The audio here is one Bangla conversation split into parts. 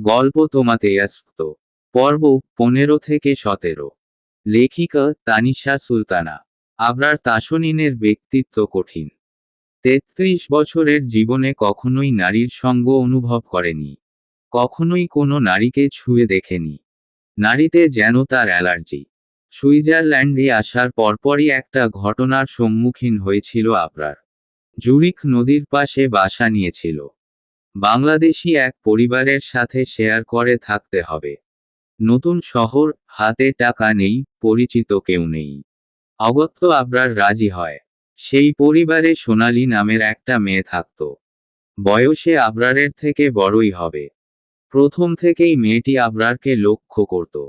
গল্প তোমাতে আসক্ত। পর্ব পনেরো থেকে সতেরো। লেখিকা তানিশা সুলতানা। আবরার তাসনিনের ব্যক্তিত্ব কঠিন। তেত্রিশ বছরের জীবনে কখনোই নারীর সঙ্গ অনুভব করেনি। কখনোই কোনো নারীকে ছুঁয়ে দেখেনি। নারীতে যেন তার অ্যালার্জি। সুইজারল্যান্ডে আসার পরপরই একটা ঘটনার সম্মুখীন হয়েছিল আবরার। জুরিক নদীর পাশে বাসা নিয়েছিল। বাংলাদেশি এক পরিবারের সাথে শেয়ার করে থাকতে হবে। নতুন শহর, হাতে টাকা নেই, পরিচিত কেউ নেই। অগত্য আবরার রাজি হয়। সেই পরিবারে সোনালী নামের একটা মেয়ে থাকত। বয়সে আবরারের থেকে বড়ই হবে। প্রথম থেকেই মেয়েটি আবরারকে লক্ষ্য করত।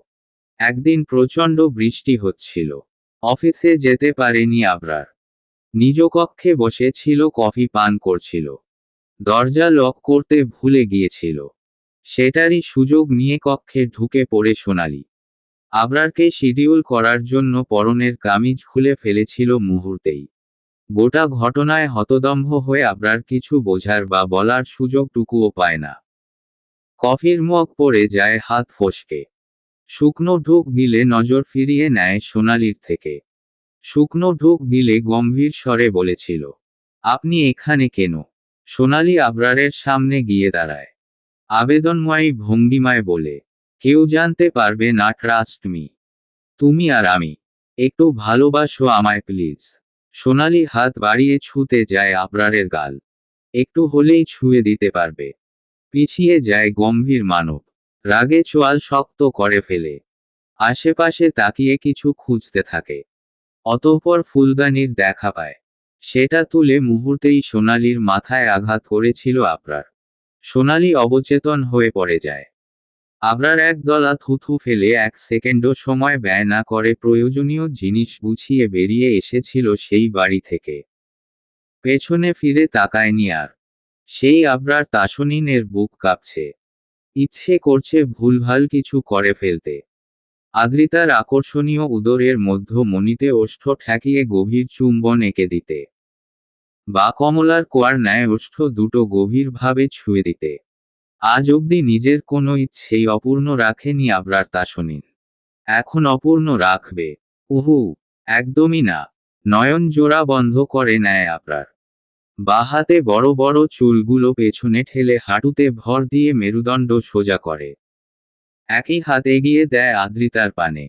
একদিন প্রচণ্ড বৃষ্টি হচ্ছিল। অফিসে যেতে পারেনি আবরার। নিজ কক্ষে বসেছিল কফি পান করছিল। দরজা লক করতে ভুলে গিয়েছিল। সেটারই সুযোগ নিয়ে কক্ষে ঢুকে পড়ে সোনালি। আবরারকে শিডিউল করার জন্য পরনের কামিজ খুলে ফেলেছিল মুহূর্তেই। গোটা ঘটনায় হতদম্ভ হয়ে আবরার কিছু বোঝার বা বলার সুযোগটুকুও পায় না। কফির মগ পড়ে যায় হাত ফসকে। শুকনো ঢুক গিলে নজর ফিরিয়ে নেয় সোনালির থেকে। শুকনো ঢুক গিলে গম্ভীর স্বরে বলেছিল, আপনি এখানে কেন? সোনালি আবরারের সামনে গিয়ে দাঁড়ায়। আবেদনময়ী ভঙ্গিমায় বলে, কেউ জানতে পারবে না ট্রাস্ট মি তুমি আর আমি, একটু ভালোবাসো আমায় প্লিজ সোনালি হাত বাড়িয়ে ছুতে যায় আবরারের গাল। একটু হলেই ছুঁয়ে দিতে পারবে। পিছিয়ে যায় গম্ভীর মানব। রাগে চোয়াল শক্ত করে ফেলে। আশেপাশে তাকিয়ে কিছু খুঁজতে থাকে। অতঃপর ফুলদানির দেখা পায়। সেটা তুলে মুহূর্তেই সোনালির মাথায় আঘাত করেছিল আবরার। সোনালি অবচেতন হয়ে পড়ে যায়। আবরার এক দলা থুথু ফেলে এক সেকেন্ডও সময় ব্যয় না করে প্রয়োজনীয় জিনিস গুছিয়ে বেরিয়ে এসেছিল সেই বাড়ি থেকে। পেছনে ফিরে তাকায়নি আর। সেই আবরার তাসনিনের বুক কাঁপছে। ইচ্ছে করছে ভুলভাল কিছু করে ফেলতে। আদ্রিতার আকর্ষণীয় উদরের মধ্য মনিতে ওষ্ঠ ঠেকিয়ে গভীর চুম্বন এঁকে দিতে। বা কমলার কোয়ার ন্যায় ওষ্ঠ দুটো গভীরভাবে ছুঁয়ে দিতে। আজ অবধি নিজের কোনো ইচ্ছেই অপূর্ণ রাখেনি আবরার তাসনিন। এখন অপূর্ণ রাখবে। উহু, একদমই না। নয়ন জোড়া বন্ধ করে নেয় আবরার। বাহাতে বড় বড় চুলগুলো পেছনে ঠেলে হাঁটুতে ভর দিয়ে মেরুদণ্ড সোজা করে। একই হাত এগিয়ে দেয় আদ্রিতার পানে।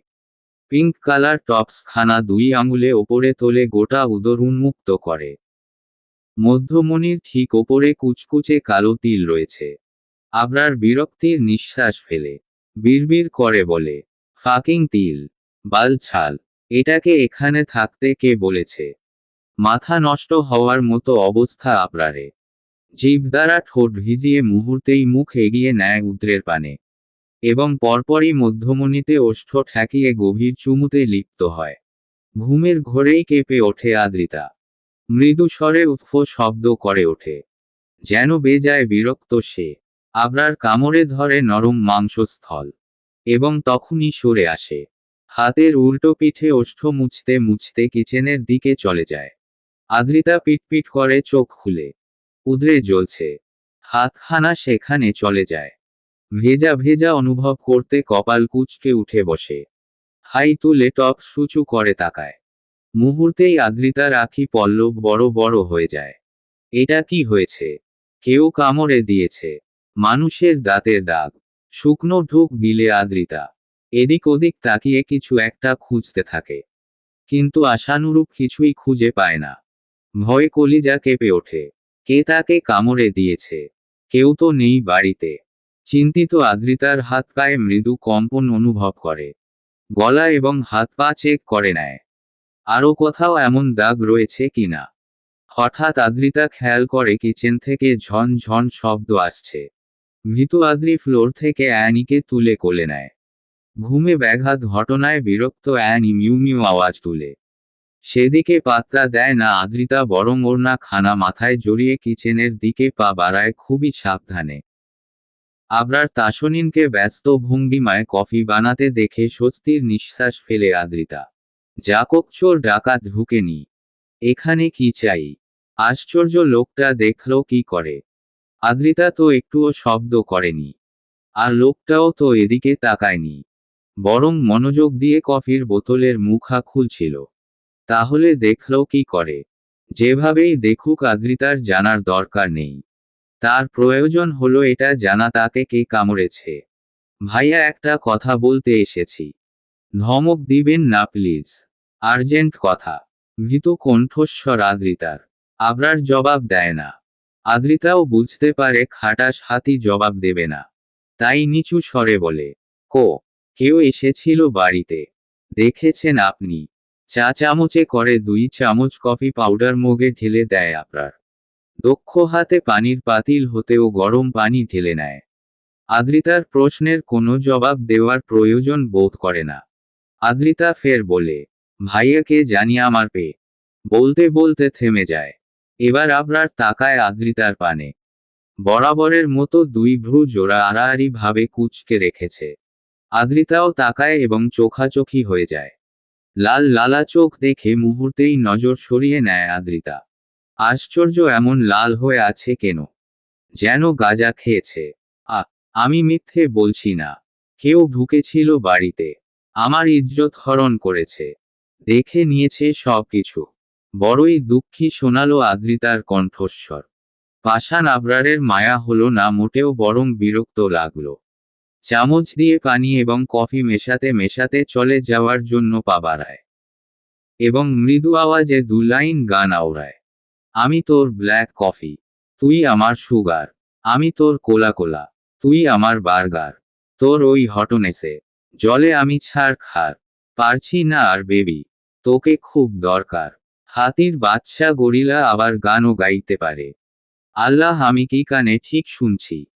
পিঙ্ক কালার টপস খানা দুই আঙুলে ওপরে তোলে গোটা উদর উন্মুক্ত করে। মধ্যমণির ঠিক ওপরে কুচকুচে কালো তিল রয়েছে। আবরার বিরক্তির নিঃশ্বাস ফেলে। বিড়বিড় করে বলে, ফাকিং তিল, বাল ছাল, এটাকে এখানে থাকতে কে বলেছে? মাথা নষ্ট হওয়ার মতো অবস্থা আবরারে। জিভ দ্বারা ঠোঁট ভিজিয়ে মুহূর্তেই মুখ এগিয়ে নেয় উদ্রের পানে। এবং পরপরই মধ্যমণিতে ওষ্ঠ ঠেকিয়ে গভীর চুমুতে লিপ্ত হয়। ঘুমের ঘোরেই কেঁপে ওঠে আদ্রিতা। মৃদু স্বরে উৎফ শব্দ করে ওঠে। যেন বেজায় বিরক্ত সে। আবরার কামড়ে ধরে নরম মাংসস্থল। এবং তখনই সরে আসে। হাতের উল্টো পিঠে ওষ্ঠ মুছতে মুছতে কিচেনের দিকে চলে যায়। আদ্রিতা পিটপিট করে চোখ খুলে। উদ্রে জ্বলছে। হাতখানা সেখানে চলে যায়। ভেজা ভেজা অনুভব করতে কপাল কুচকে উঠে বসে। হাই তুলে টপ সুচু করে তাকায়। মুহূর্তেই আদ্রিতার আখি পল্লব বড় বড় হয়ে যায়। এটা কি হয়েছে? কেউ কামড়ে দিয়েছে। মানুষের দাঁতের দাগ। শুকনো ঢুক গিলে আদ্রিতা। এদিক ওদিক তাকিয়ে কিছু একটা খুঁজতে থাকে। কিন্তু আশানুরূপ কিছুই খুঁজে পায় না। ভয়ে কলিজা কেঁপে ওঠে। কে তাকে কামড়ে দিয়েছে? কেউ তো নেই বাড়িতে। চিন্তিত আদ্রিতার হাত পায়ে মৃদু কম্পন অনুভব করে। গলা এবং হাত পা চেক করে নেয়। আরও কোথাও এমন দাগ রয়েছে কিনা? হঠাৎ আদ্রিতা খেয়াল করে কিচেন থেকে ঝন ঝন শব্দ আসছে। ভীতু আদ্রি ফ্লোর থেকে অ্যানিকে তুলে কোলে নেয়। ঘুমে ব্যাঘাত ঘটনায় বিরক্ত অ্যানি মিউ মিউ আওয়াজ তুলে। সেদিকে পাত্তা দেয় না আদ্রিতা বরং ওড়না খানা মাথায় জড়িয়ে কিচেনের দিকে পা বাড়ায় খুবই সাবধানে। আবরার তাসনিনকে ব্যস্ত ভঙ্গিমায় কফি বানাতে দেখে স্বস্তির নিঃশ্বাস ফেলে আদ্রিতা। জাককচোর ডাকাত ঢুকেনি। এখানে কি চাই? আশ্চর্য লোকটা দেখল কি করে। আদ্রিতা তো একটুও শব্দ করেনি। আর লোকটাও তো এদিকে তাকায়নি। বরং মনোযোগ দিয়ে কফির বোতলের মুখা খুলছিল। তাহলে দেখল কি করে? যেভাবেই দেখুক আদ্রিতার জানার দরকার নেই। তার প্রয়োজন হলো এটা জানা তাকে কে কামড়েছে। ভাইয়া একটা কথা বলতে এসেছি। ধমক দিবেন না, প্লিজ। আর্জেন্ট কথা। ভীত কণ্ঠস্বর আদ্রিতার। আবরার জবাব দেয় না। আদ্রিতাও বুঝতে পারে খাটাস হাতি জবাব দেবে না। তাই নিচু স্বরে বলে, কো, কেউ এসেছিল বাড়িতে। দেখেছেন আপনি? চা চামচে করে দুই চামচ কফি পাউডার মগে ঢেলে দেয় আপনার দক্ষ হাতে পানির পাতিল হতেও গরম পানি ঢেলে নেয়। আদ্রিতার প্রশ্নের কোনো জবাব দেওয়ার প্রয়োজন বোধ করে না। আদ্রিতা ফের বলে ভাইয়াকে জানি আমার পে বলতে বলতে থেমে যায়। এবার আবরার তাকায় আদ্রিতার পানে। বরাবরের মতো দুই ভ্রু জোড়া আড়াআড়ি ভাবে কুচকে রেখেছে। আদ্রিতাও তাকায় এবং চোখাচোখি হয়ে যায়। লাল লালা চোখ দেখে মুহূর্তেই নজর সরিয়ে নেয় আদ্রিতা। আশ্চর্য এমন লাল হয়ে আছে কেন? যেন গাজা খেয়েছে। আ আমি মিথ্যে বলছি না। কেউ ঢুকেছিল বাড়িতে। আমার ইজ্জত হরণ করেছে। দেখে নিয়েছে সব কিছু বড়ই দুঃখী শোনালো আদ্রিতার কণ্ঠস্বর। পাষাণ আবরারের মায়া হলো না, মোটেও বরং বিরক্ত লাগল। চামচ দিয়ে পানি এবং কফি মেশাতে মেশাতে চলে যাওয়ার জন্য পা বাড়ায়। এবং মৃদু আওয়াজে দু লাইন গান আওড়ায়। আমি তোর ব্ল্যাক কফি, তুই আমার সুগার। আমি তোর কোলা কোলা, তুই আমার বার্গার। তোর ওই হটনেসে জলে আমি ছাড় খার, পারছি না আর বেবি, তোকে খুব দরকার। হাতির বাচ্চা গরিলা আবার গানও গাইতে পারে। আল্লাহ আমি কি কানে ঠিক শুনছি?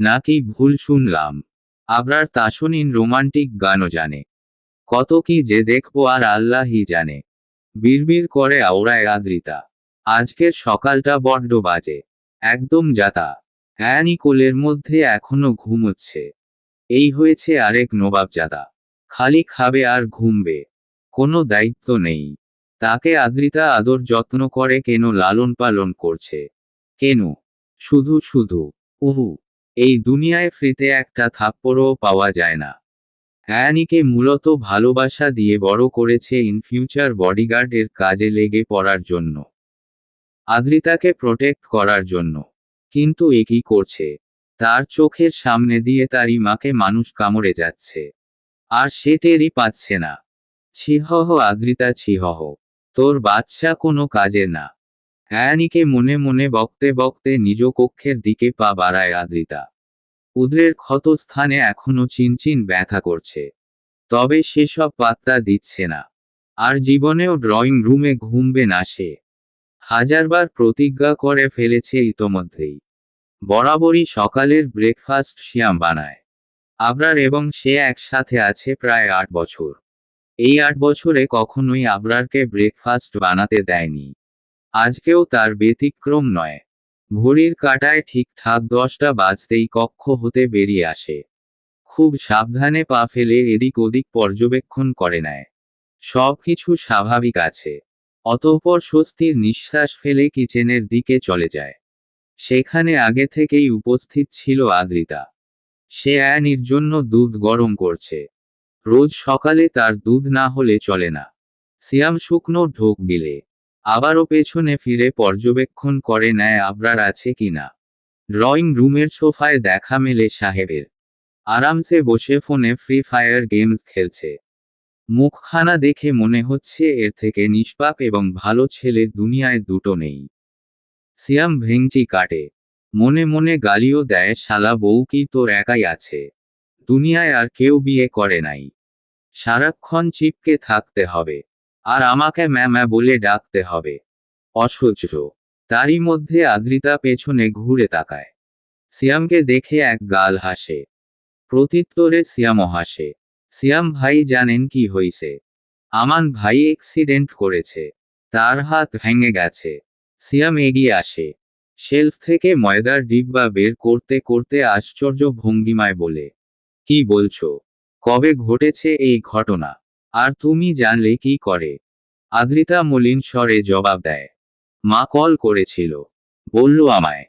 নাকি ভুল শুনলাম? আবরার তাসনিন রোমান্টিক গানও জানে। কত কি যে দেখব আর আল্লাহই জানে। বিড়বিড় করে আওড়ায় আদ্রিতা। আজকের সকালটা বড্ড বাজে। একদম যাতা। অ্যানি কোলের মধ্যে এখনও ঘুমোচ্ছে। এই হয়েছে আরেক নবাবজাদা। খালি খাবে আর ঘুমবে। কোনো দায়িত্ব নেই। তাকে আদ্রিতা আদর যত্ন করে কেন লালন পালন করছে? কেন? শুধু শুধু। উহু, এই দুনিয়ায় ফ্রিতে একটা থাপ্পড়ও পাওয়া যায় না। অ্যানিকে মূলত ভালোবাসা দিয়ে বড় করেছে ইন ফিউচার বডিগার্ডের কাজে লেগে পড়ার জন্য। আদ্রিতাকে প্রোটেক্ট করার জন্য। কিন্তু এ কি করছে? তার চোখের সামনে দিয়ে তারই মাকে মানুষ কামড়ে যাচ্ছে। আর সে টেরই পাচ্ছে না। ছিহহ আদ্রিতা ছিহহ তোর বাচ্চা কোনো কাজের না। অ্যানিকে মনে মনে বকতে বকতে নিজ কক্ষের দিকে পা বাড়ায় আদ্রিতা। উদ্রের ক্ষত স্থানে এখনও চিনচিন ব্যথা করছে। তবে সেসব পাত্তা দিচ্ছে না। আর জীবনেও ড্রয়িং রুমে ঘুমবে না সে। হাজারবার প্রতিজ্ঞা করে ফেলেছে ইতোমধ্যেই। বরাবরই সকালের ব্রেকফাস্ট শিয়াম বানায়। আবরার এবং সে একসাথে আছে প্রায় আট বছর। এই আট বছরে কখনোই আবরারকে ব্রেকফাস্ট বানাতে দেয়নি। আজকেও তার ব্যতিক্রম নয়। ঘড়ির কাটায় ঠিকঠাক দশটা বাজতেই কক্ষ হতে বেরিয়ে আসে। খুব সাবধানে পা ফেলে এদিক ওদিক পর্যবেক্ষণ করে নেয়। সব কিছু স্বাভাবিক আছে। অতঃপর স্বস্তির নিঃশ্বাস ফেলে কিচেনের দিকে চলে যায়। সেখানে আগে থেকেই উপস্থিত ছিল আদ্রিতা। সে অ্যানির জন্য দুধ গরম করছে। রোজ সকালে তার দুধ না হলে চলে না। সিয়াম শুকনো ঢোক গিলে। আবারও পেছনে ফিরে পর্যবেক্ষণ করে নেয় আবরার আছে কিনা ড্রয়িং রুমের সোফায় দেখা মেলে সাহেবের। আরামসে বসে ফোনে ফ্রি ফায়ার গেমস খেলছে। মুখখানা দেখে মনে হচ্ছে এর থেকে নিষ্পাপ এবং ভালো ছেলে দুনিয়ায় দুটো নেই। সিয়াম ভেংচি কাটে। মনে মনে গালিও দেয়, শালা বউ কি তোর একাই আছে? দুনিয়ায় আর কেউ বিয়ে করে নাই। সারাক্ষণ চিপকে থাকতে হবে। আর আমাকে ম্যামা বলে ডাকতে হবে। অসহ্য। তারই মধ্যে আদ্রিতা পেছনে ঘুরে তাকায়। সিয়ামকে দেখে এক গাল হাসে। প্রত্যুত্তরে সিয়ামও হাসে। সিয়াম ভাই জানেন কি হইছে? আমান ভাই এক্সিডেন্ট করেছে। তার হাত ভেঙে গেছে। সিয়াম এগিয়ে আসে। শেলফ থেকে ময়দার ডিব্বা বের করতে করতে আশ্চর্য ভঙ্গিমায় বলে, কি বলছো? কবে ঘটেছে এই ঘটনা? আর তুমি জানলে কি করে? আদ্রিতা মলিন স্বরে জবাব দেয়, মা কল করেছিল। বলল আমায়।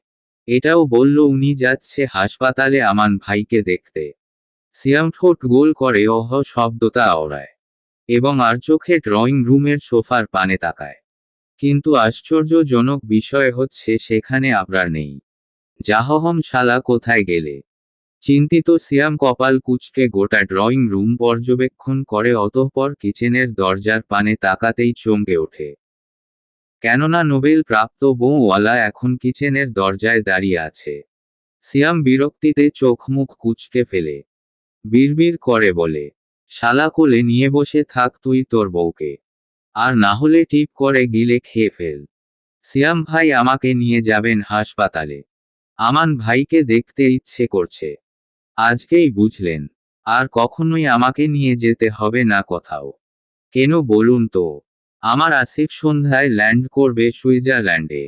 এটাও বলল উনি যাচ্ছে হাসপাতালে আমান ভাইকে দেখতে। সিয়াম ঠোঁট গোল করে অহ শব্দটা ওড়ায় এবং আর চোখে ড্রয়িং রুমের সোফার পানে তাকায়। কিন্তু আশ্চর্যজনক বিষয় হচ্ছে সেখানে আবরার নেই। জাহহম শালা কোথায় গেলে? চিন্তিত সিয়াম কপাল কুচকে গোটা ড্রয়িং রুম পর্যবেক্ষণ করে অতঃপর কিচেনের দরজার পানে তাকাতেই চমকে ওঠে। কেননা নোবেল প্রাপ্ত বউওয়ালা এখন কিচেনের দরজায় দাঁড়িয়ে আছে। সিয়াম বিরক্তিতে চোখ মুখ কুচকে ফেলে। বিড়বিড় করে বলে, শালা কোলে নিয়ে বসে থাক তুই তোর বউকে। আর না হলে টিপ করে গিলে খেয়ে ফেল। সিয়াম ভাই আমাকে নিয়ে যাবেন হাসপাতালে। আমান ভাইকে দেখতে ইচ্ছে করছে। আজকেই বুঝলেন, আর কখনোই আমাকে নিয়ে যেতে হবে না কোথাও। কেন বলুন তো, আমার আসিফ সন্ধ্যায় ল্যান্ড করবে সুইজারল্যান্ডে।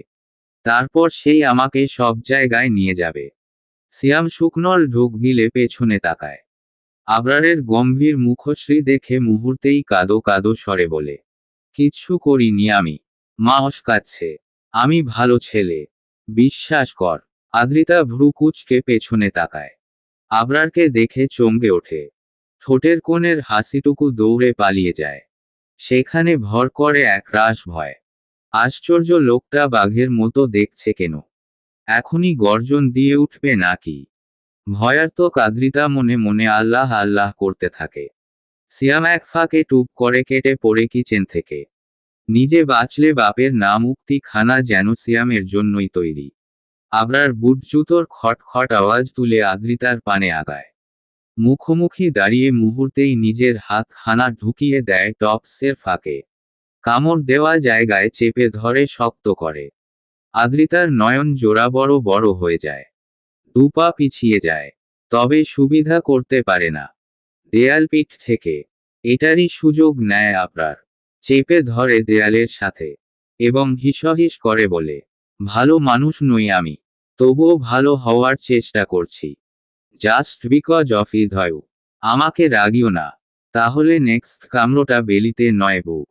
তারপর সেই আমাকে সব জায়গায় নিয়ে যাবে। সিয়াম শুকনল ঢুক গিলে পেছনে তাকায়। আবরারের গম্ভীর মুখশ্রী দেখে মুহূর্তেই কাদো কাদো স্বরে বলে কিচ্ছু করিনি আমি। মা অস্কাচ্ছে আমি ভালো ছেলে। বিশ্বাস কর, আদ্রিতা ভ্রুকুচকে পেছনে তাকায়। আবরারকে দেখে চমকে ওঠে। ঠোঁটের কোণের হাসিটুকু দৌড়ে পালিয়ে যায়। সেখানে ভর করে এক রাস ভয়। আশ্চর্য লোকটা বাঘের মতো দেখছে কেন? এখনই গর্জন দিয়ে উঠবে নাকি? ভয়ার্ত কাদ্রিতা মনে মনে আল্লাহ আল্লাহ করতে থাকে। সিয়াম এক ফাঁকে টুপ করে কেটে পড়ে কিচেন থেকে। নিজে বাঁচলে বাপের না মুক্তি খানা যেন সিয়ামের জন্যই তৈরি। আবরার বুট জুতোর খটখট আওয়াজ তুলে আদ্রিতার পানে আগায়। মুখোমুখি দাঁড়িয়ে মুহূর্তেই নিজের হাত খানা ঢুকিয়ে দেয় টপসের ফাঁকে। কামড় দেওয়া জায়গায় চেপে ধরে শক্ত করে। আদ্রিতার নয়ন জোড়া বড় বড় হয়ে যায়। দুপা পিছিয়ে যায়। তবে সুবিধা করতে পারে না। দেয়াল পিঠ থেকে। এটারই সুযোগ নেয় আপনার। চেপে ধরে দেয়ালের সাথে। এবং হিসহিস করে বলে, ভালো মানুষ নই আমি। তবুও ভালো হওয়ার চেষ্টা করছি। জাস্ট বিকজ অফ হৃদয় আমাকে রাগিও না। তাহলে নেক্সট কামড়োটা বেলিতে নয় বউ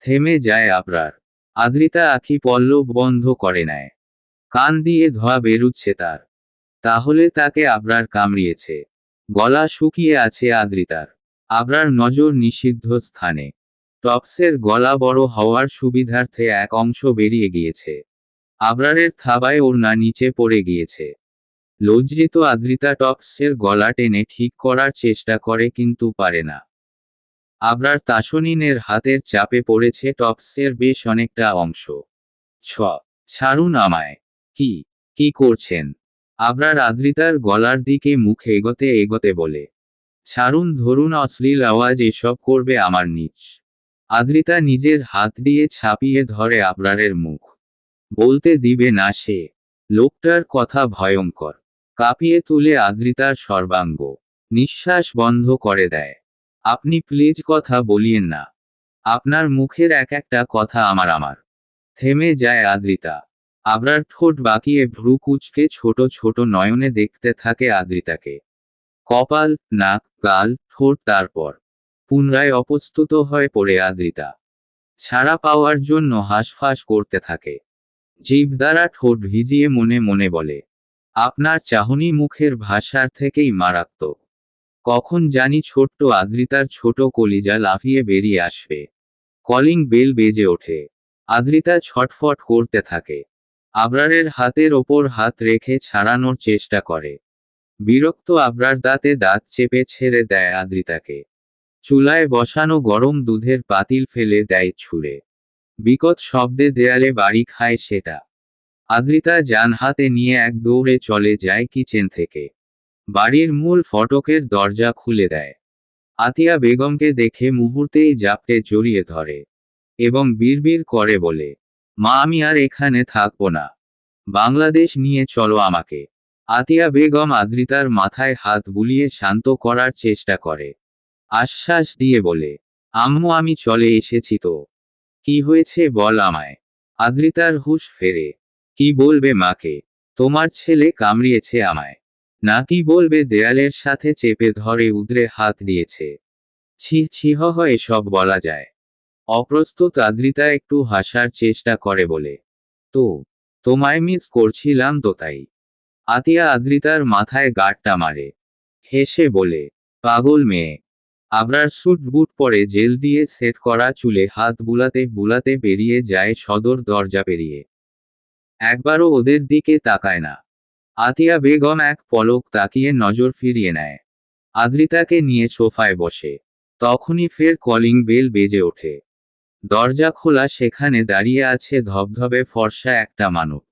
থেমে যায় আপনার। আদ্রিতা আখি পল্লব বন্ধ করে নেয়। কান দিয়ে ধোয়া বেরুচ্ছে তার। তাহলে তাকে আবরার কামড়িয়েছে। গলা শুকিয়ে আছে আদ্রিতার। আবরার নজর নিষিদ্ধ স্থানে। টপসের গলা বড় হওয়ার সুবিধার্থে এক অংশ বেরিয়ে গিয়েছে। আবরারের থাবায় ওড়না নিচে পড়ে গিয়েছে। লজ্জিত আদ্রিতা টপসের গলা টেনে ঠিক করার চেষ্টা করে কিন্তু পারে না। আবরার তাসনিনের হাতের চাপে পড়েছে টপসের বেশ অনেকটা অংশ। ছ, ছাড়ুন আমায়। কি কি করছেন? আবরার আদ্রিতার গলার দিকে মুখ এগোতে এগোতে বলে, ছাড়ুন, ধরুন, অশ্লীল আওয়াজ এসব করবে আমার নিচ আদ্রিতা নিজের হাত দিয়ে ছাপিয়ে ধরে আবরারের মুখ। বলতে দিবে না সে। লোকটার কথা ভয়ঙ্কর। কাঁপিয়ে তুলে আদ্রিতার সর্বাঙ্গ। নিঃশ্বাস বন্ধ করে দেয়। আপনি প্লিজ কথা বলিয়েন না। আপনার মুখের এক একটা কথা আমার আমার। থেমে যায় আদ্রিতা। আবরার ঠোঁট বাকিয়ে ভ্রু কুচকে ছোট ছোট নয়নে দেখতে থাকে আদ্রিতাকে। কপাল, নাক, গাল, ঠোঁট তারপর। পুনরায় অপ্রস্তুত হয়ে পড়ে আদ্রিতা। ছাড়া পাওয়ার জন্য হাঁসফাঁস করতে থাকে। জিভ দ্বারা ঠোঁট ভিজিয়ে মনে মনে বলে, আপনার চাহনি মুখের ভাষার থেকেই মারাত্মক। কখন জানি ছোট্ট আদ্রিতার ছোট কলিজা লাফিয়ে বেরিয়ে আসবে। কলিং বেল বেজে ওঠে। আদ্রিতা ছটফট করতে থাকে। আবরারের হাতের ওপর হাত রেখে ছাড়ানোর চেষ্টা করে। বিরক্ত আবরার দাঁতে দাঁত চেপে ছেড়ে দেয় আদ্রিতাকে। চুলায় বসানো গরম দুধের পাতিল ফেলে দেয় ছুঁড়ে। বিকট শব্দে দেয়ালে বাড়ি খায় সেটা। আদ্রিতা যান হাতে নিয়ে এক দৌড়ে চলে যায় কিচেন থেকে। বাড়ির মূল ফটকের দরজা খুলে দেয়। আতিয়া বেগমকে দেখে মুহূর্তেই জাপটে জড়িয়ে ধরে এবং বিড়বিড় করে বলে মা, আমি আর এখানে থাকব না। বাংলাদেশ নিয়ে চলো আমাকে। আতিয়া বেগম আদ্রিতার মাথায় হাত বুলিয়ে শান্ত করার চেষ্টা করে। আশ্বাস দিয়ে বলে, আম্মু, আমি চলে এসেছি তো। কি হয়েছে বল আমায়? আদ্রিতার হুশ ফেরে। কি বলবে মাকে? তোমার ছেলে কামড়িয়েছে আমায়। নাকি বলবে দেয়ালের সাথে চেপে ধরে উদ্রে হাত দিয়েছে। ছি ছিহ এসব বলা যায়। অপ্রস্তুত আদ্রিতা একটু হাসার চেষ্টা করে বলে, তো, তোমায় মিস করছিলাম তো তাই? আতিয়া আদ্রিতার মাথায় গাঁটটা মারে, হেসে বলে, পাগল মেয়ে, আবরার স্যুট বুট পরে জেল দিয়ে সেট করা চুলে হাত বুলাতে বুলাতে বেরিয়ে যায় সদর দরজা পেরিয়ে। একবারও ওদের দিকে তাকায় না। আতিয়া বেগম এক পলক তাকিয়ে নজর ফিরিয়ে নেয়। আদ্রিতাকে নিয়ে সোফায় বসে, তখনই ফের কলিং বেল বেজে ওঠে। দরজা খোলা, সেখানে দাঁড়িয়ে আছে ধবধবে ফর্সা একটা মানব।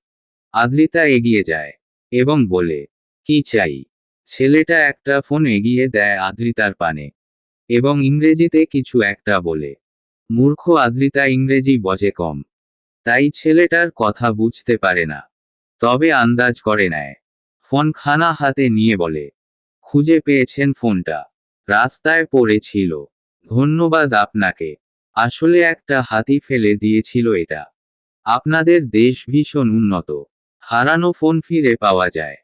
আদ্রিতা এগিয়ে যায় এবং বলে, কি চাই? ছেলেটা একটা ফোন এগিয়ে দেয় আদ্রিতার পানে এবং ইংরেজিতে কিছু একটা বলে। মূর্খ আদ্রিতা ইংরেজি বজে কম, তাই ছেলেটার কথা বুঝতে পারে না, তবে আন্দাজ করে নেয়। ফোন খানা হাতে নিয়ে বলে, খুঁজে পেয়েছেন ফোনটা, রাস্তায় পড়েছিল, ধন্যবাদ আপনাকে। আসলে একটা হাতি ফেলে দিয়েছিল এটা। আপনাদের দেশ ভীষণ উন্নত। হারানো ফোন ফিরে পাওয়া যায়।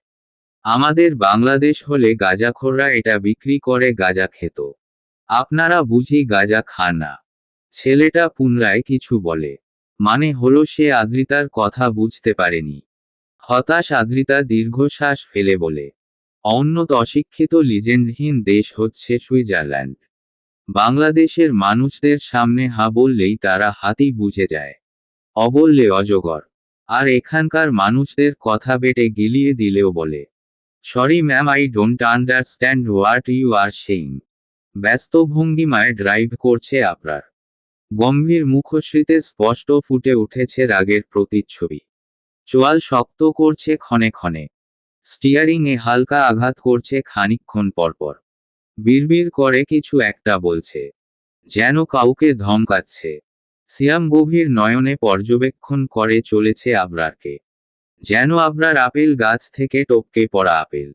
আমাদের বাংলাদেশ হলে গাজাখোররা এটা বিক্রি করে গাজা খেত। আপনারা বুঝি গাঁজা খান না। ছেলেটা পুনরায় কিছু বলে। মানে হলো সে আদ্রিতার কথা বুঝতে পারেনি। হতাশ আদ্রিতা দীর্ঘশ্বাস ফেলে বলে অন্যত অশিক্ষিত লিজেন্ডহীন দেশ হচ্ছে সুইজারল্যান্ড। বাংলাদেশের মানুষদের সামনে হা বললেই তারা হাতি বুঝে যায়। অবললে অজগর। আর এখানকার মানুষদের কথা বেটে গিলিয়ে দিলেও বলে sorry ma'am I don't understand what you are saying ব্যস্ত ভঙ্গিমায় ড্রাইভ করছে আপনার। গম্ভীর মুখশ্রীতে স্পষ্ট ফুটে উঠেছে রাগের প্রতিচ্ছবি। চোয়াল শক্ত করছে ক্ষণে ক্ষণে। স্টিয়ারিং এ হালকা আঘাত করছে খানিকক্ষণ পরপর। বিড়বিড় করে কিছু একটা বলছে। যেন কাউকে ধমকাচ্ছে। সিয়াম গভীর নয়নে পর্যবেক্ষণ করে চলেছে আবরারকে। যেন আবরার আপেল গাছ থেকে টপকে পড়া আপেল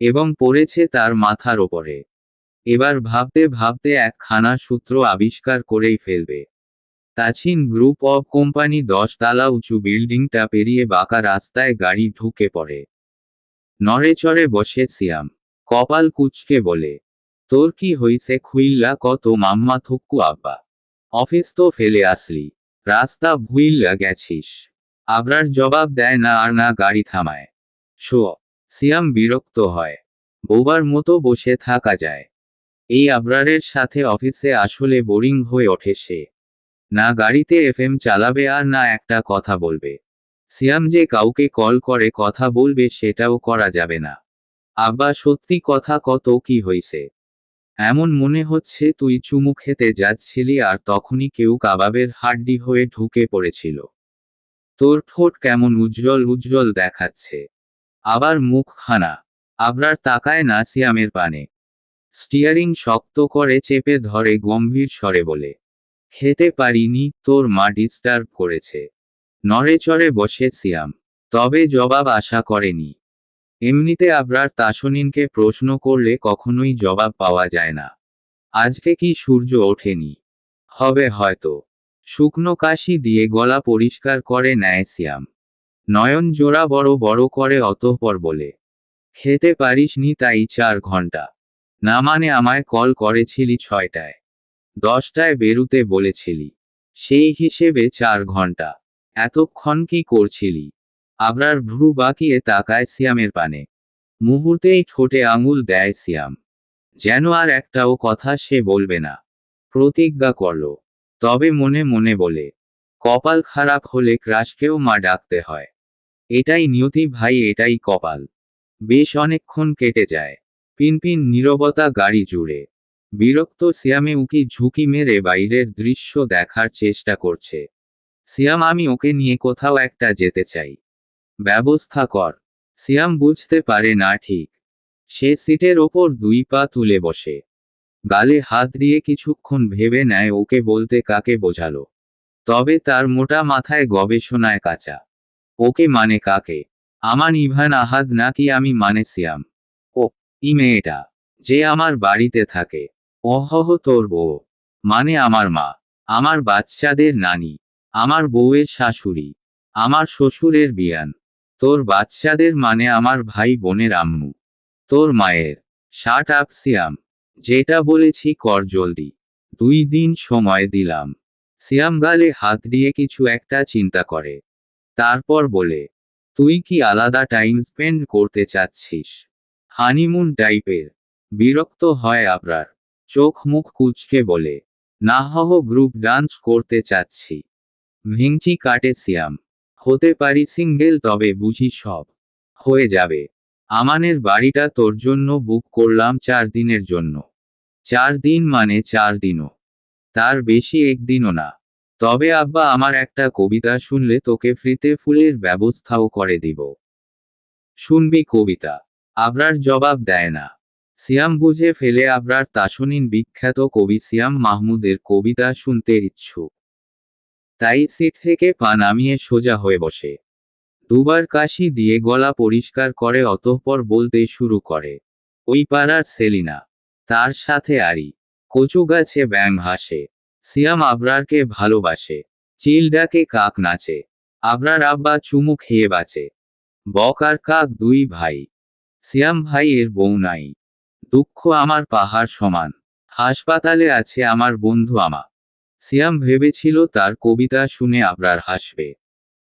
এবং পড়েছে তার মাথার ওপরে। এবার ভাবতে ভাবতে একখানা সূত্র আবিষ্কার করেই ফেলবে। তাছিন গ্রুপ অব কোম্পানি দশ তালা উঁচু বিল্ডিংটা পেরিয়ে বাঁকা রাস্তায় গাড়ি ঢুকে পড়ে। নড়েচড়ে বসে সিয়াম। কপাল কুচকে বলে তোর কি হইছে খুইল্লা কত মাম্মা থুক্কু আব্বা। অফিস তো ফেলে আসলি, রাস্তা ভুইল্লা গেছিস। আবরার জবাব দেয় না আর না গাড়ি থামায়। শো, সিয়াম বিরক্ত হয়। বোবার মতো বসে থাকা যায়। এই আবরারের সাথে অফিসে আসলে বোরিং হয়ে ওঠে সে। না গাড়িতে এফএম চালাবে আর না একটা কথা বলবে। সিয়াম যে কাউকে কল করে কথা বলবে সেটাও করা যাবে না। আব্বা সত্যি কথা কত কি হইছে। এমন মনে হচ্ছে, তুই চুমু খেতে যাচ্ছিলি আর তখনই কেউ কাবাবের হাড্ডি হয়ে ঢুকে পড়েছিল। তোর ঠোঁট কেমন উজ্জ্বল উজ্জ্বল দেখাচ্ছে। আবার মুখ খানা আবরার তাকায় না সিয়ামের পানে। স্টিয়ারিং শক্ত করে চেপে ধরে গম্ভীর স্বরে বলে, খেতে পারিনি, তোর মা ডিস্টার্ব করেছে। নড়েচড়ে বসে সিয়াম। তবে জবাব আশা করেনি। এমনিতে আবরার তাসনিনকে প্রশ্ন করলে কখনোই জবাব পাওয়া যায় না। আজকে কি সূর্য ওঠেনি? হবে হয়তো। শুকনো কাশি দিয়ে গলা পরিষ্কার করে নেয় সিয়াম। নয়ন জোড়া বড় বড় করে অতঃপর বলে, খেতে পারিসনি তাই চার ঘণ্টা। না মানে আমায় কল করেছিলি ছয়টায়। দশটায় বেরুতে বলেছিলি। সেই হিসেবে চার ঘণ্টা। এতক্ষণ কি করছিলি? আবরার ভ্রু বাঁকিয়ে তাকায় সিয়ামের পানে। মুহূর্তেই ঠোঁটে আঙুল দেয় সিয়াম। যেন আর একটাও কথা সে বলবে না। প্রতিজ্ঞা করল। তবে মনে মনে বলে, কপাল খারাপ হলে ক্রাশকেও মা ডাকতে হয়। এটাই নিয়তি ভাই, এটাই কপাল। বেশ অনেকক্ষণ কেটে যায়। পিনপিন নীরবতা গাড়ি জুড়ে। বিরক্ত সিয়ামে উকি ঝুঁকি মেরে বাইরের দৃশ্য দেখার চেষ্টা করছে। সিয়াম, আমি ওকে নিয়ে কোথাও একটা যেতে চাই। ব্যবস্থা কর। সিয়াম বুঝতে পারে না ঠিক। সে সিটের ওপর দুই পা তুলে বসে। গালে হাত দিয়ে কিছুক্ষণ ভেবে নেয় ওকে বলতে কাকে বোঝালো। তবে তার মোটা মাথায় গবেষণায় কাঁচা। ওকে মানে কাকে? আমার ইভান আহাদ নাকি আমি মানে সিয়াম? ও, ই মেয়েটা, যে আমার বাড়িতে থাকে। অহহ তোর বউ। মানে আমার মা। আমার বাচ্চাদের নানি। আমার বউয়ের শাশুড়ি। আমার শ্বশুরের বিয়ান। তোর বাচ্চাদের মানে আমার ভাই বোনের আম্মু। তোর মায়ের। শার্ট আপ সিয়াম যেটা বলেছি কর জলদি। দুই দিন সময় দিলাম। সিয়াম গালে হাত দিয়ে কিছু একটা চিন্তা করে। তারপর বলে, তুই কি আলাদা টাইম স্পেন্ড করতে চাচ্ছিস? হানিমুন টাইপের। বিরক্ত হয় আবরার। চোখ মুখ কুচকে বলে, না গ্রুপ ডান্স করতে চাচ্ছি। ভেঙচি কাটে সিয়াম। হতে পারি সিঙ্গেল, তবে বুঝি সব হয়ে যাবে। আমানের বাড়িটা তোর জন্য বুক করলাম চার দিনের জন্য। চার দিন মানে চার দিনও। তার বেশি একদিনও না। তবে আব্বা আমার একটা কবিতা শুনলে তোকে ফ্রিতে ফুলের ব্যবস্থাও করে দিব। শুনবি কবিতা। আবরার জবাব দেয় না। সিয়াম বুঝে ফেলে আবরার তাসনিন বিখ্যাত কবি সিয়াম মাহমুদের কবিতা শুনতে ইচ্ছুক। তাই সিট থেকে পা নামিয়ে সোজা হয়ে বসে। দুবার কাশি দিয়ে গলা পরিষ্কার করে অতঃপর বলতে শুরু করে, ওই পাড়ার সেলিনা, তার সাথে আরি, কচু গাছে ব্যাং হাসে সিয়াম আবরারকে ভালোবাসে চিল ডাকে কাক নাচে, আবরার আব্বা চুমু খেয়ে বাঁচে, বক আর কাক দুই ভাই, সিয়াম ভাই এর বউ নাই, দুঃখ আমার পাহাড় সমান, হাসপাতালে আছে আমার বন্ধু আমা সিয়াম ভেবেছিল তার কবিতা শুনে আবরার হাসবে।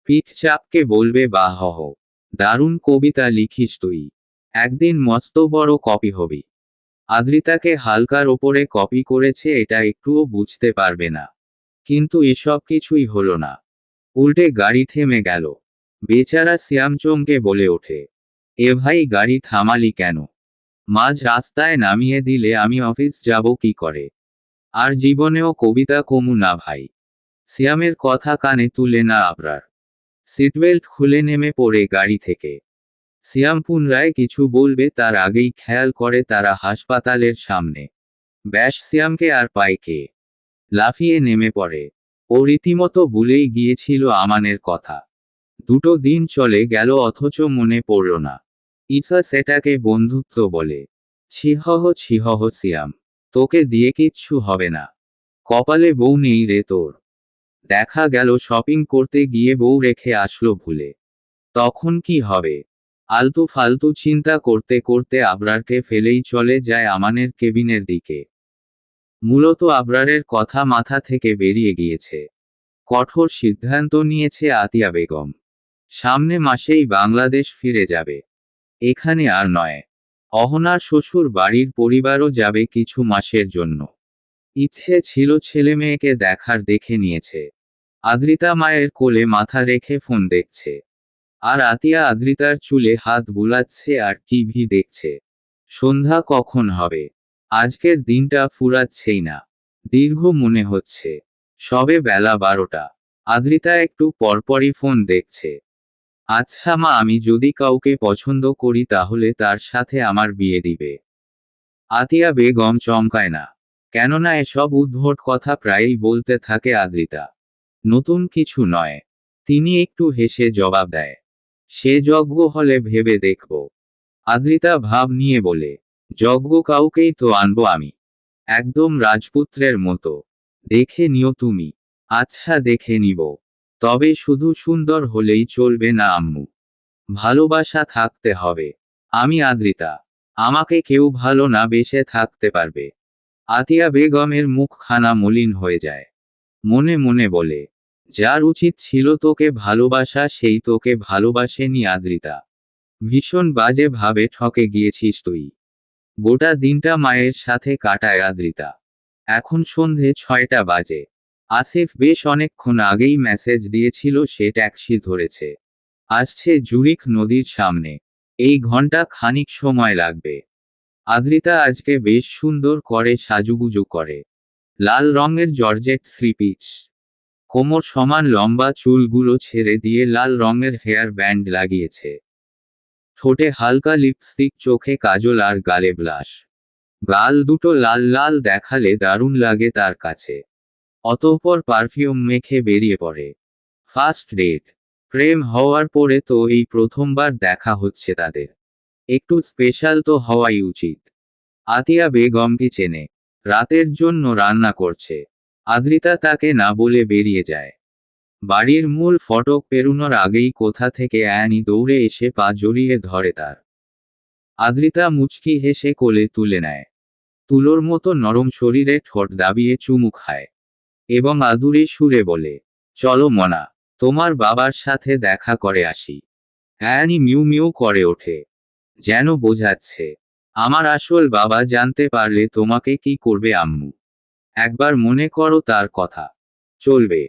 পিঠ চাপকে বলবে বা হহ দারুণ কবিতা লিখিস তুই। একদিন মস্ত বড় কপি হবি। আদ্রিতাকে হালকার ওপরে কপি করেছে এটা একটুও বুঝতে পারবে না। কিন্তু এসব কিছুই হলো না। উল্টে গাড়ি থেমে গেল। বেচারা সিয়াম চমকে বলে ওঠে, এ ভাই, গাড়ি থামালি কেন? মাঝ রাস্তায় নামিয়ে দিলে আমি অফিস যাব কি করে? আর জীবনেও কবিতা কমু না ভাই। সিয়ামের কথা কানে তুলে না আবরার। সিটবেল্ট খুলে নেমে পড়ে গাড়ি থেকে। সিয়াম পুনরায় কিছু বলবে তার আগেই খেয়াল করে তারা হাসপাতালের সামনে। ব্যাস সিয়ামকে আর পায় কে? লাফিয়ে নেমে পড়ে। ও রীতিমতো ভুলেই গিয়েছিল আমানের কথা। দুটো দিন চলে গেল অথচ মনে পড়ল না। ঈসা সেটাকে বন্ধুত্ব বলে। ছিহহ ছিহহ সিয়াম। তোকে দিয়ে কিচ্ছু হবে না। কপালে বউ নেই রে তোর। দেখা গেল শপিং করতে গিয়ে বউ রেখে আসলো ভুলে। তখন কি হবে? আলতু ফালতু চিন্তা করতে করতে আবরারকে ফেলেই চলে যায় আমানের কেবিনের দিকে। মূলত আবরারের কথা মাথা থেকে বেরিয়ে গিয়েছে। কঠোর সিদ্ধান্ত নিয়েছে আতিয়া বেগম। সামনে মাসেই বাংলাদেশ ফিরে যাবে। এখানে আর নয়। অহনার শ্বশুর বাড়ির পরিবারও যাবে কিছু মাসের জন্য। ইচ্ছে ছিল ছেলে মেয়েকে দেখার দেখে নিয়েছে। আদ্রিতা মায়ের কোলে মাথা রেখে ফোন দেখছে। আর আতিয়া আদ্রিতার চুলে হাত বুলাচ্ছে আর টিভি দেখছে। সন্ধ্যা কখন হবে? আজকের দিনটা ফুরাচ্ছেই না। দীর্ঘ মনে হচ্ছে। সবে বেলা বারোটা। আদ্রিতা একটু পরপরই ফোন দেখছে। আচ্ছা মা, আমি যদি কাউকে পছন্দ করি তাহলে তার সাথে আমার বিয়ে দিবে। আতিয়া বেগম চমকায় না। কেননা এসব উদ্ভট কথা প্রায়ই বলতে থাকে আদ্রিতা। নতুন কিছু নয়। তিনি একটু হেসে জবাব দেয়। সে যজ্ঞ হলে ভেবে দেখব। আদ্রিতা ভাব নিয়ে বলে, যজ্ঞ কাউকেই তো আনব আমি। একদম রাজপুত্রের মতো। দেখে নিও তুমি। আচ্ছা দেখে নিব। তবে শুধু সুন্দর হলেই চলবে না, আম্মু। ভালোবাসা থাকতে হবে। আমি আদ্রিতা। আমাকে কেউ ভালো না বেসে থাকতে পারবে। আতিয়া বেগমের মুখখানা মলিন হয়ে যায়। মনে মনে বলে, যার উচিত ছিল তোকে ভালোবাসা, সেই তোকে ভালোবাসেনি আদ্রিতা। ভীষণ বাজে ভাবে ঠকে গিয়েছিস তুই। গোটা দিনটা মায়ের সাথে কাটায় আদ্রিতা। এখন সন্ধে ছয়টা বাজে। আসিফ বেশ অনেকক্ষণ আগেই মেসেজ দিয়েছিল, সে ট্যাক্সি ধরেছে। আসছে জুরিক নদীর সামনে। এই ঘণ্টা খানিক সময় লাগবে। আদ্রিতা আজকে বেশ সুন্দর করে সাজুগুজু করে। লাল রঙের জর্জেট থ্রি পিচ কোমর সমান লম্বা চুলগুলো ছেড়ে দিয়ে লাল রঙের হেয়ার ব্যান্ড লাগিয়েছে। ঠোঁটে হালকা লিপস্টিক চোখে কাজল আর গালে ব্লাশ গাল দুটো লাল লাল দেখালে দারুণ লাগে তার কাছে। অতঃপর পারফিউম মেখে বেরিয়ে পড়ে। First date. প্রেম হওয়ার পরে তো এই প্রথমবার দেখা হচ্ছে তাদের। একটু স্পেশাল তো হওয়াই উচিত। আতিয়া বেগমকে চেনে। রাতের জন্য রান্না করছে। আদ্রিতা তাকে না বলে বেরিয়ে যায়। বাড়ির মূল ফটক পেরুনোর আগেই কোথা থেকে অ্যানি দৌড়ে এসে পা জড়িয়ে ধরে তার। আদ্রিতা মুচকি হেসে কোলে তুলে নেয়। তুলোর মতো নরম শরীরে ঠোঁট দাবিয়ে চুমু খায়। এবং আদুরে সুরে বলে, চলো মনা, তোমার বাবার সাথে দেখা করে আসি। অ্যানি মিউ মিউ করে ওঠে। যেন বোঝাচ্ছে, আমার আসল বাবা জানতে পারলে তোমাকে কি করবে আম্মু? একবার মনে করো তার কথা। চলবে।